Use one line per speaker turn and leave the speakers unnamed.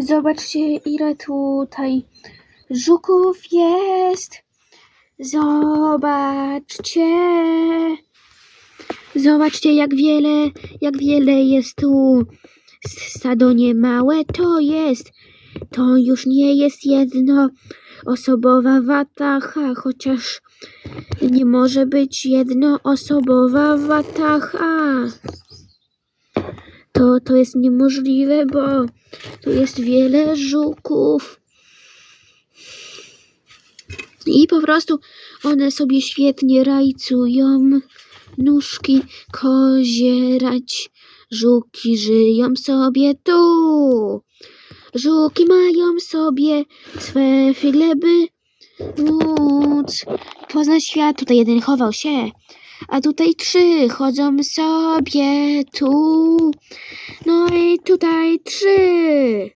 Zobaczcie, ile tutaj żuków jest. Zobaczcie. Zobaczcie, jak wiele, jak wiele jest tu. Stado nie małe to jest. To już nie jest jedno osobowa watacha, chociaż nie może być jednoosobowa watacha. To, to jest niemożliwe, bo tu jest wiele żuków. I po prostu one sobie świetnie rajcują. Nóżki kozierać. Żuki żyją sobie tu. Żuki mają sobie swe chleby móc. Poznać świat. Tutaj jeden chował się. A tutaj trzy chodzą sobie tu. No i tutaj trzy.